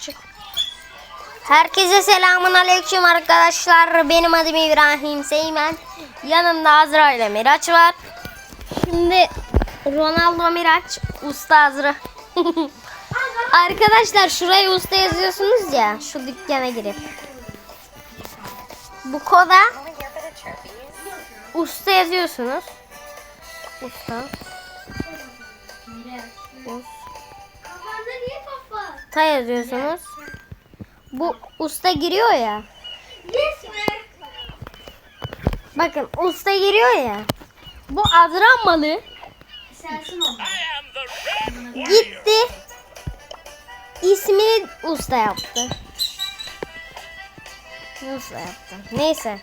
Çık. Herkese selamun aleyküm arkadaşlar. Benim adım İbrahim Seymen. Yanımda Azra ile Miraç var. Şimdi Ronaldo Miraç, Usta Azra. arkadaşlar şuraya usta yazıyorsunuz ya. Şu dükkana girip. Bu koda usta yazıyorsunuz. Usta. Kafa? Ta yazıyorsunuz. Bu usta giriyor ya. Yes mi? Bakın usta giriyor ya. Bu Azra malı gitti. İsmini usta yaptı. Usta yaptı. Neyse.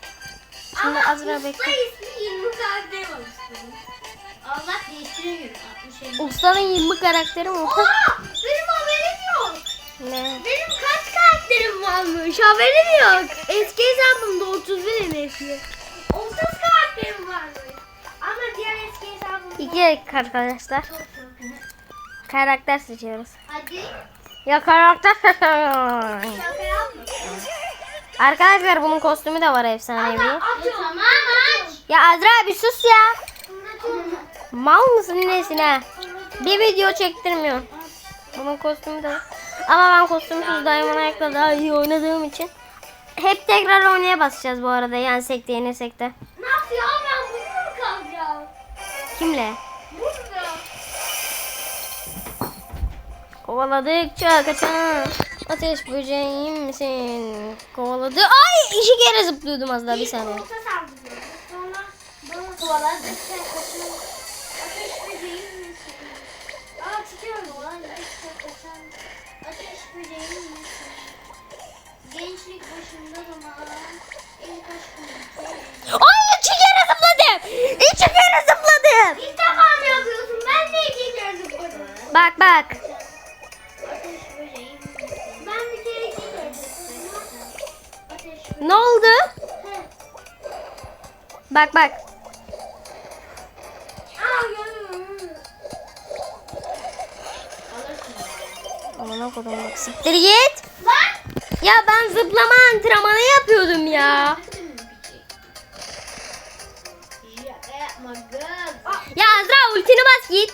Şimdi Ama Azra usta ismi 20 karakter ustanın. Allah değiştiremiyor. 60 50. Ustanın 20 karakteri mi? Ne? Benim kaç karakterim varmış haberim yok. Eski hesabımda 31 MF'li. 30 karakterim varmış. Ama diğer eski hesabımda İki arkadaşlar. Karakter seçiyoruz. Hadi Ya karakter. Arkadaşlar bunun kostümü de var efsanevi. Tamam aç. Ya Azra bir sus ya. Mal mısın nesin ha? Bir video çektirmiyor. Bunun kostümü de var. Ama ben kostümsüz Diamond Ayak'la daha iyi oynadığım için hep tekrar oynaya basacağız bu arada. Yensek de yenilsek de. Nasıl ya ben burada mı kalacağım? Kimle? Burada. Kovaladıkça kaçan ateş böceğim misin? Kovaladı. Ay iki kere zıplıyordum az daha bir İlk saniye. Sonra bana kovaladıkça kaçan ateş böceğim misin? Aa çıkıyorum lan. Ateş böceğim misin? Gençlik başında zaman ilk aşkım. Ay iki kere zıpladım. İki kere zıpladım. İlk defa mı yapıyorsun? Ben de iki kere zıpladım. Bak bak. Ben bir kere iki kere zıpladım. Ne oldu? Bak bak. Amına kodum bak siktir git. Lan! Ya ben zıplama antrenmanı yapıyordum ya. Ya Azra ultini bas git.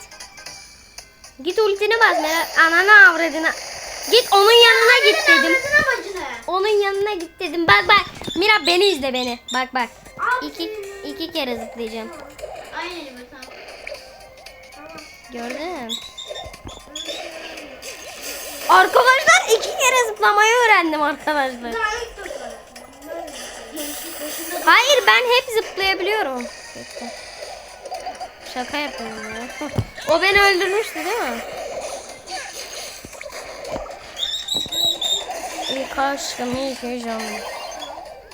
Git ultini bas. Ananı avradına. Git onun yanına git dedim. Onun yanına git dedim. Bak bak. Mira beni izle beni. Bak bak. İki, iki kere zıplayacağım. Aynen. Gördün. Arkadaşlar iki kere zıplamayı öğrendim arkadaşlar. Hayır ben hep zıplayabiliyorum. Şaka yapıyorum ya. o beni öldürmüştü değil mi? İlk aşkım ilk heyecanım.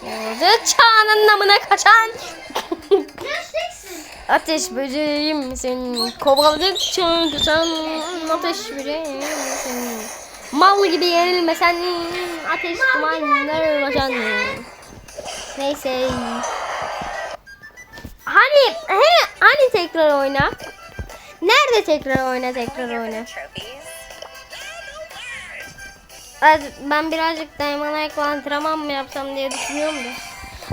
Orada çağının namına kaçan. Ateş böceğim misin? Kovaladıkça kaçan ateş böceğim? Mal gibi yenilmesen ateş dumanlar başan. Neyse. Hani he, hani tekrar oyna? Nerede tekrar oyna tekrar oyna? Ben birazcık Diamond Aykla antrenman mı yapsam diye düşünüyorum da.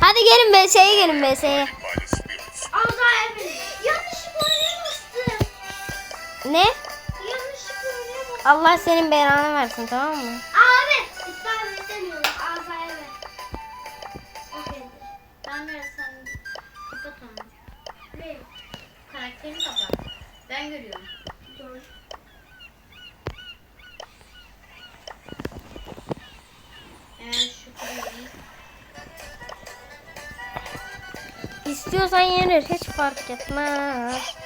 Hadi gelin VS'ye gelin bastım. Ne? Allah senin belanı versin tamam mı? Abi. İspat istemiyorum. Azra evet. Okey. Ben biraz sen kapat onu. Ne? Karakterini kapat. Ben görüyorum. Doğru. Eğer şu kareyi İstiyorsan yenir hiç fark etmez.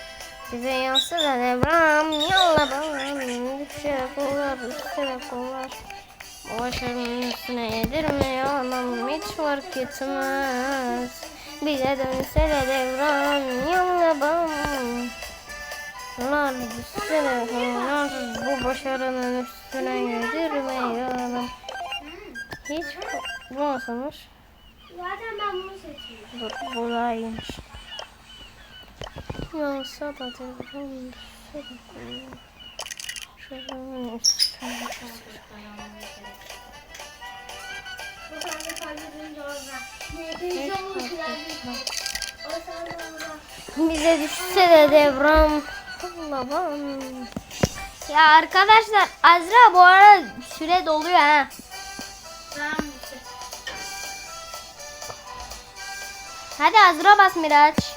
Bize yansı da devram yalla bana düşe kollar üstüne kollar. Başarının üstüne yedirme anam hiç fark etmez. Bize dönse de devran yalla bana. Lar üstüne kollar bu başarının üstüne yedirme yanım. Hiç bu nasılmış? Zaten ben bunu seçiyorum. Dur bu daha iyiymiş. Ya sabah telefon. Bize düşse de devran kullan. Ya arkadaşlar Azra bu ara süre doluyor ha. Hadi Azra bas Miraç.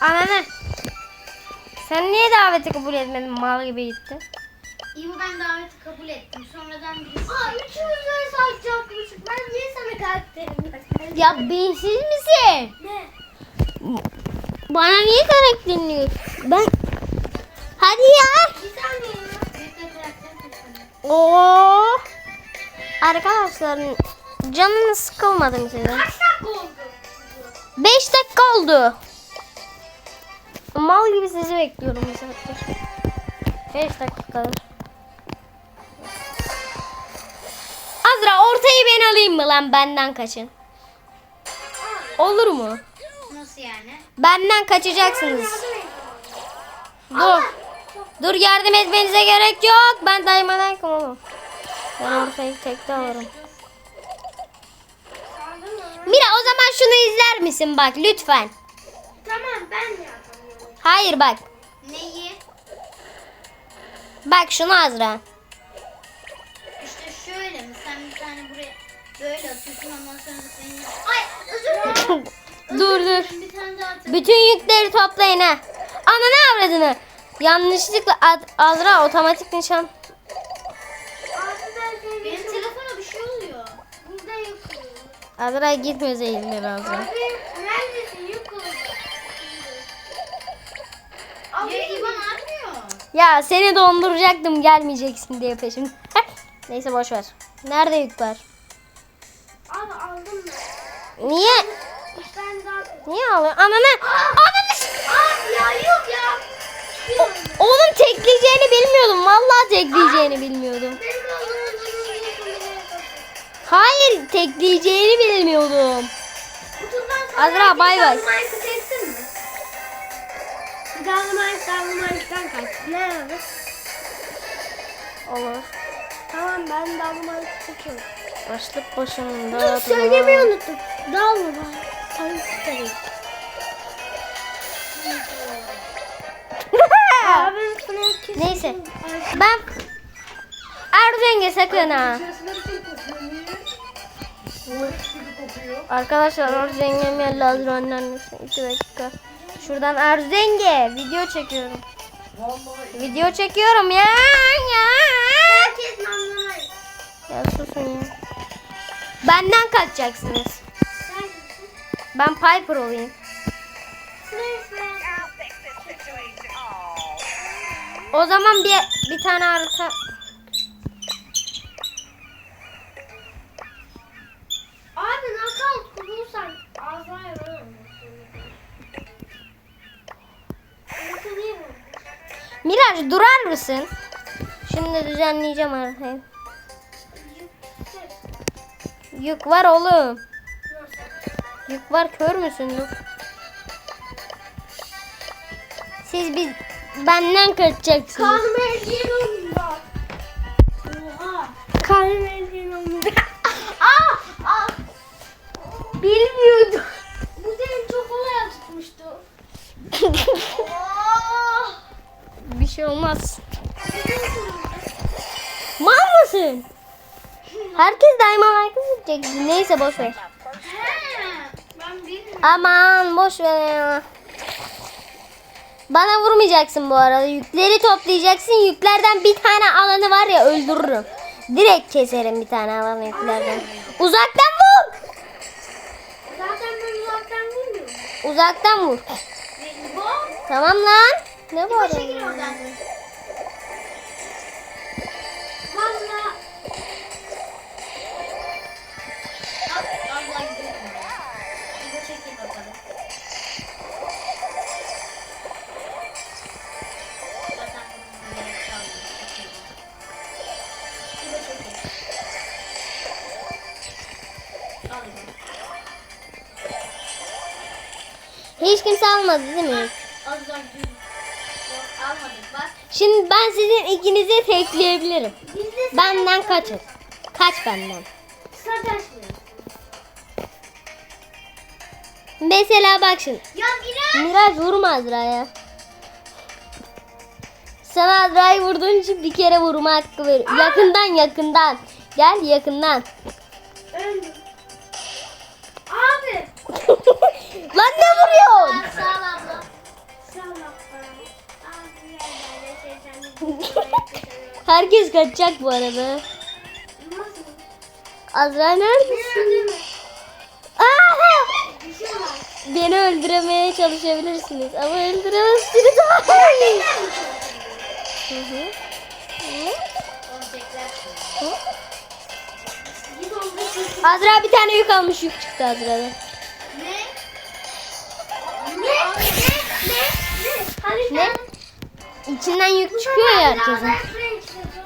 Ananı. Sen niye daveti kabul etmedin? Mal gibi gittin. İyi ben daveti kabul ettim. Sonradan birisi... Aa üçümüz de sakacakmışık. Ben niye sana karakterim verdim? Ya beyinsiz misin? Ne? Bana niye karakterini? Ben... Hadi ya. Bir saniye ya. Oo. Arkadaşlar canınız sıkılmadı mı sizin? Kaç dakika oldu? 5 dakika oldu. Mal gibi sizi bekliyorum bir saattir. 5 dakika. Azra ortayı ben alayım mı lan benden kaçın. Olur mu? Nasıl yani? Benden kaçacaksınız. Dur. Dur yardım etmenize gerek yok. Ben daima oğlum. Ben ortayı tekte alırım. Mira o zaman şunu izler misin bak lütfen. Tamam ben yapamıyorum. Hayır bak. Neyi? Bak şunu Azra. İşte şöyle mi? Sen bir tane buraya böyle atıyorsun ondan sonra senin... Ay özür dilerim. dur dur. dilerim, Bir tane daha atayım. Bütün yükleri toplayın ha. Ana ne avradını? Yanlışlıkla Ad- Azra otomatik nişan. Benim telefona bir şey oluyor. Burada yok. Azra gitme zehirleri Azra. Abi Ya İvan atmıyor. Ya seni donduracaktım gelmeyeceksin diye peşim. Neyse boş ver. Nerede yük var? Abi aldım ben. Niye? Ben daha... Niye alıyorsun? Ananı. Ananı. Abi ya yok ya. O- oğlum tekleyeceğini bilmiyordum. Vallahi tekleyeceğini bilmiyordum. Benim kaldığım Hayır tekleyeceğini bilmiyordum. Azra, bay bay. Mi? Dynamite, Dynamite'dan kaç. Ne abi? Olur. Tamam ben Dynamite çekiyorum. Başlık başında. Dur söylemeyi unuttum. Abi Frank kesin. Neyse. Ben Erdoğan yenge sakın ha. Arkadaşlar Arzu yengem geldi Azra'nın annesi. 2 dakika. Şuradan Arzu yenge video çekiyorum. Video çekiyorum ya ya. Herkes anlamaz. Ya susun ya. Benden kaçacaksınız. Ben Piper olayım. O zaman bir bir tane harita Miraç durar mısın? Şimdi düzenleyeceğim haritayı. Yük var oğlum. Yük var kör müsün? Siz biz benden kaçacaksınız. Kahverengi onda. Oha. Kahverengi olmaz. Mal mısın? Herkes daima like edecek. Neyse boş ver. Aman boş ver ya. Bana vurmayacaksın bu arada. Yükleri toplayacaksın. Yüklerden bir tane alanı var ya öldürürüm. Direkt keserim bir tane alanı yüklerden. Uzaktan vur. Zaten ben uzaktan vurmuyorum. Uzaktan vur. Tamam lan. Ne bu Hiç kimse almadı değil mi? Az. Şimdi ben sizin ikinizi tekleyebilirim. Benden kaçın. Kaç benden. Mesela bak şimdi. Ya Miraç. Miraç vurma Azra'ya. Sana Azra'yı vurduğun için bir kere vurma hakkı ver. Yakından yakından. Gel yakından. Lan ne vuruyorsun? Sağ ol abla. Sağ ol abla. Abi ya böyle sen Herkes kaçacak bu arada. Azra neredesin? Aha! Beni öldüremeye çalışabilirsiniz ama öldüremezsiniz. Hı hı. Azra bir tane yük almış yük çıktı Azra'dan. Ne? Ne? Ne? Ne? İçinden yük çıkıyor ya herkesin.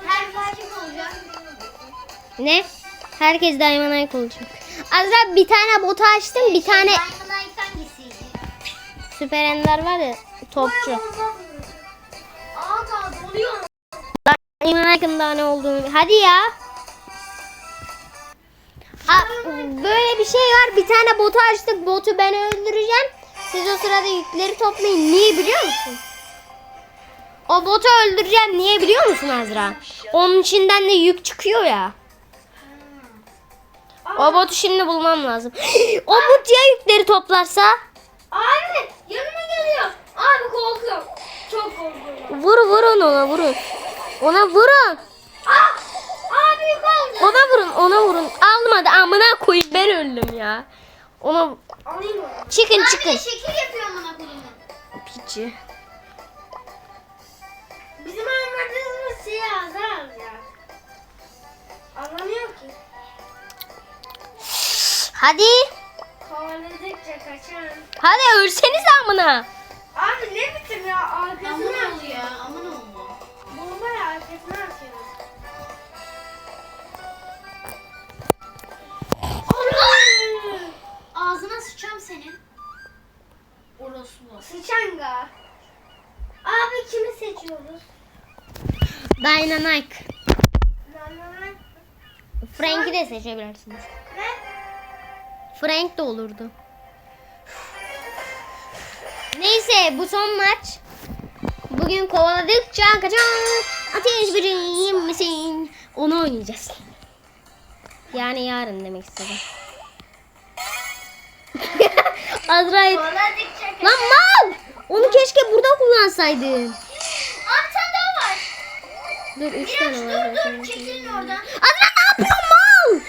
Her parçam olacak. Ne? Herkes Diamond Ike olacak. Azra bir tane botu açtım bir tane Diamond hangisiydi? Süper Ender var ya topçu. Diamond Ike'ın daha ne olduğunu. Hadi ya. Aa, böyle bir şey var. Bir tane botu açtık. Botu ben öldüreceğim. Siz o sırada yükleri toplayın. Niye biliyor musun? O botu öldüreceğim. Niye biliyor musun Azra? Onun içinden de yük çıkıyor ya. O botu şimdi bulmam lazım. o bot ya yükleri toplarsa? Abi yanıma geliyor. Abi korkuyorum. Çok korkuyorum. Vur vurun ona vurun. Ona vurun. Ah! Abi yukarıda. Ona vurun ona vurun. Almadı amına koyayım ben öldüm ya. Ona Alayım mı? çıkın çıkın. şekil yapıyor amına koyayım. Piçi. Bizim anladığımız şeyi azar ya. Anlamıyor ki. Hadi. Kovaladıkça kaçan. Hadi ölseniz amına. Abi ne biçim ya arkasına Aman ol atıyor. ya, aman olma. Bomba ya arkasına atıyor. Ağzına sıçacağım senin. Orospu. Sıçanga. Abi kimi seçiyoruz? Dynamite. Nanana. Frank'i de seçebilirsiniz. Ne? Frank de olurdu. Neyse bu son maç. Bugün kovaladıkça kaçan ateş böceğim misin? Onu oynayacağız. Yani yarın demek istedim. Azrail. Lan mal! Onu keşke burada kullansaydın. Abi sen daha var. Dur 3 Biraz tane var. dur dur çekilin oradan. Azra ne yapıyorsun mal?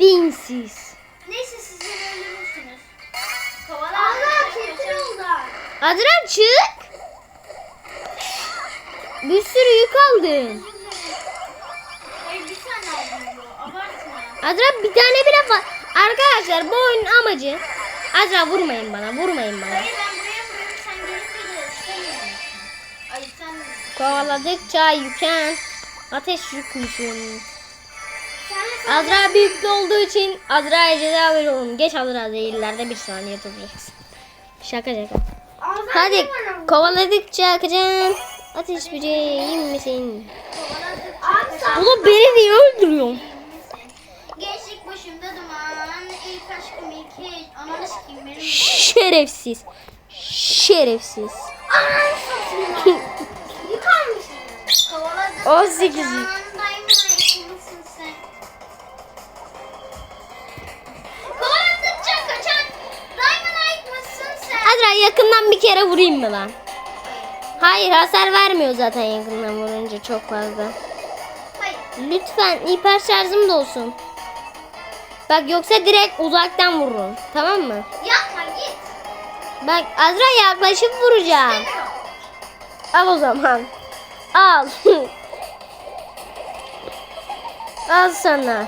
Dinsiz. Neyse sizleri öldürürsünüz. Allah çekil oradan. Azra çık. Bir sürü yük aldın. Hayır bir tane aldım bu. Abartma. Azra bir tane bile var. Arkadaşlar bu oyunun amacı. Azra vurmayın bana vurmayın bana. Hayır ben buraya vuruyorum sen. Ay sen Kovaladıkça yüken ateş yükmüşüm. Azra büyüklü olduğu için Azra'ya ceza veriyorum. Geç Azra zehirlerde bir saniye duracaksın. Şaka şaka. Hadi kovaladıkça akacaksın. Ateş böceği misin? Oğlum beni niye öldürüyorsun? Kaçan Diamond mısın sen? Azra yakından bir kere vurayım mı lan? Hayır hasar vermiyor zaten yakından vurunca çok fazla. Hayır. Lütfen hiper şarjım da olsun. Bak yoksa direkt uzaktan vururum. Tamam mı? Git. Bak Azra yaklaşıp vuracağım. Al o zaman. Al. Al sana.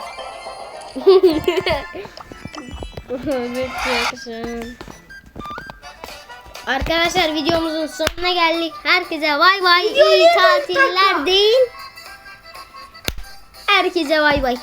Arkadaşlar videomuzun sonuna geldik. Herkese vay vay iyi tatiller değil. Herkese vay vay.